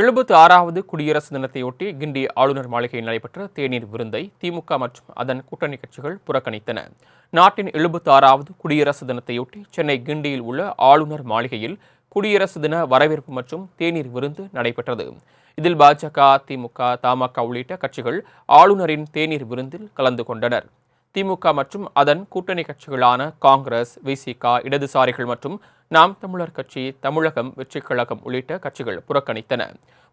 எழுபத்தி ஆறாவது குடியரசு தினத்தையொட்டி கிண்டி ஆளுநர் மாளிகையில் நடைபெற்ற தேநீர் விருந்தை திமுக மற்றும் அதன் கூட்டணி கட்சிகள் புறக்கணித்தன. நாட்டின் எழுபத்து ஆறாவது குடியரசு தினத்தையொட்டி சென்னை கிண்டியில் உள்ள ஆளுநர் மாளிகையில் குடியரசு தின வரவேற்பு மற்றும் தேநீர் விருந்து நடைபெற்றது. இதில் பாஜக திமுக தமாக உள்ளிட்ட கட்சிகள் ஆளுநரின் தேநீர் விருந்தில் கலந்து கொண்டனர். திமுக மற்றும் அதன் கூட்டணி கட்சிகளான காங்கிரஸ் விசிக இடதுசாரிகள் மற்றும் நாம் தமிழர் கட்சி தமிழகம் வெற்றி கழகம் உள்ளிட்ட கட்சிகள் புறக்கணித்தன.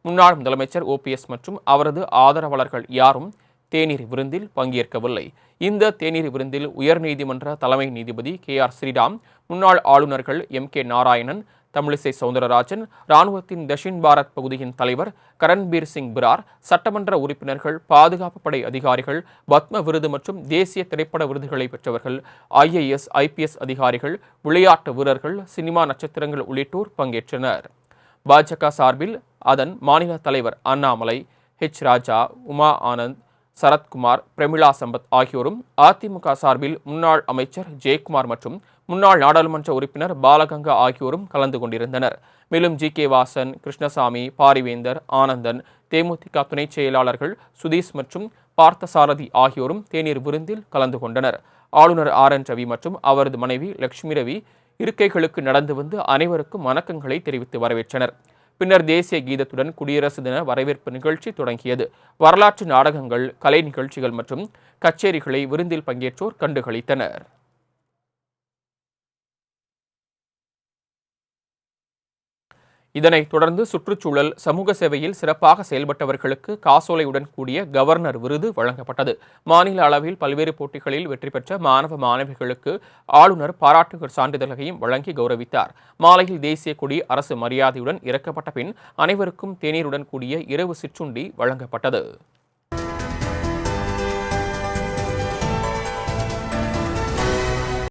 முன்னாள் முதலமைச்சர் ஓபிஎஸ் மற்றும் அவரது ஆதரவாளர்கள் யாரும் தேநீர் விருந்தில் பங்கேற்கவில்லை. இந்த தேநீர் விருந்தில் உயர்நீதிமன்ற தலைமை நீதிபதி கே ஆர் ஸ்ரீராம் முன்னாள் ஆளுநர்கள் எம் கே நாராயணன் தமிழிசை சவுந்தரராஜன் ராணுவத்தின் தஷின் பாரத் பகுதியின் தலைவர் கரண்பீர் சிங் பிரார் சட்டமன்ற உறுப்பினர்கள் பாதுகாப்பு படை அதிகாரிகள் பத்ம விருது மற்றும் தேசிய திரைப்பட விருதுகளை பெற்றவர்கள் ஐஏஎஸ் ஐபிஎஸ் அதிகாரிகள் விளையாட்டு வீரர்கள் சினிமா நட்சத்திரங்கள் உள்ளிட்டோர் பங்கேற்றனர். பாஜக சார்பில் அதன் மாநில தலைவர் அண்ணாமலை ஹெச் ராஜா உமா ஆனந்த் சரத்குமார் பிரமிளா சம்பத் ஆகியோரும் அதிமுக சார்பில் முன்னாள் அமைச்சர் ஜெயக்குமார் மற்றும் முன்னாள் நாடாளுமன்ற உறுப்பினர் பாலகங்கா ஆகியோரும் கலந்து கொண்டிருந்தனர். மேலும் ஜி. கே. வாசன் கிருஷ்ணசாமி பாரிவேந்தர் ஆனந்தன் தேமுதிக துணைச் செயலாளர்கள் சுதீஷ் மற்றும் பார்த்தசாரதி ஆகியோரும் தேநீர் விருந்தில் கலந்து கொண்டனர். ஆளுநர் ஆர். என். ரவி மற்றும் அவரது மனைவி லட்சுமி ரவி இருக்கைகளுக்கு நடந்து வந்து அனைவருக்கும் வணக்கங்களை தெரிவித்து வரவேற்றனர். பின்னர் தேசிய கீதத்துடன் குடியரசு தின வரவேற்பு நிகழ்ச்சி தொடங்கியது. வரலாற்று நாடகங்கள் கலை நிகழ்ச்சிகள் மற்றும் கச்சேரிகளை விருந்தில் பங்கேற்றோர் கண்டுகளித்தனர். இதனைத் தொடர்ந்து சுற்றுச்சூழல் சமூக சேவையில் சிறப்பாக செயல்பட்டவர்களுக்கு காசோலையுடன் கூடிய கவர்னர் விருது வழங்கப்பட்டது. மாநில அளவில் பல்வேறு போட்டிகளில் வெற்றி பெற்ற மாணவ மாணவிகளுக்கு ஆளுநர் பாராட்டுகள் சான்றிதழ்களையும் வழங்கி கௌரவித்தார். மாலையில் தேசிய கொடி அரசு மரியாதையுடன் இறக்கப்பட்ட பின் அனைவருக்கும் தேநீருடன் கூடிய இரவு சிற்றுண்டி வழங்கப்பட்டது.